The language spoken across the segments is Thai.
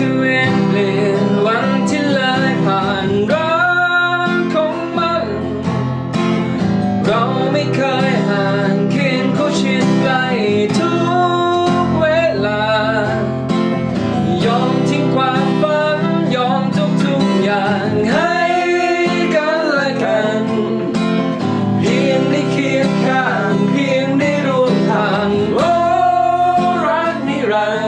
ที่เวียนเปลี่ยนวันที่เลยผ่านรักของมัน เราไม่เคยห่างเคียงคู่ชิดใกล้ทุกเวลา ยอมทิ้งความฝัน ยอมทุกทุกอย่างให้กันและกัน เพียงได้เคียงข้างเพียงได้ร่วมทางโอ้รักนิรั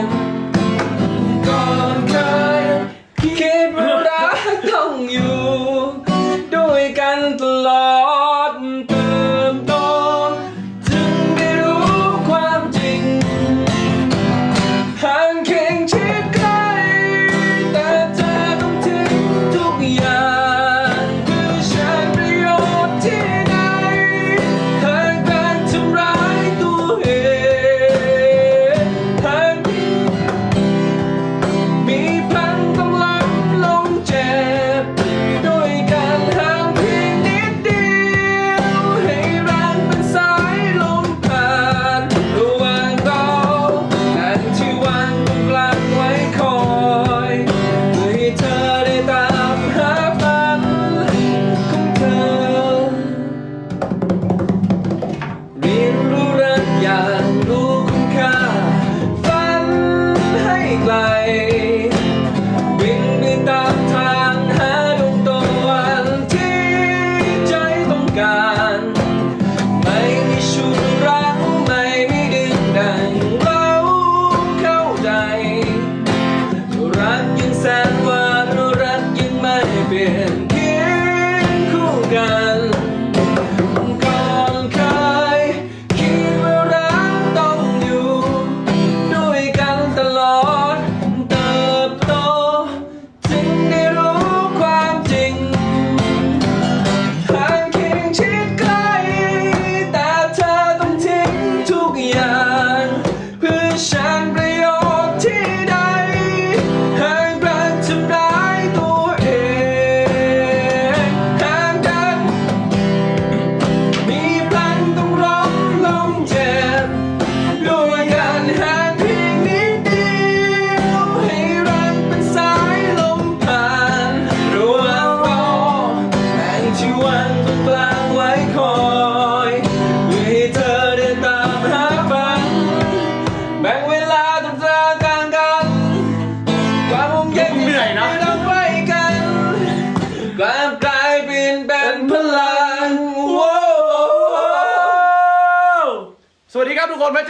นด 别。 สวัสดีครับทุกคนมาเจอ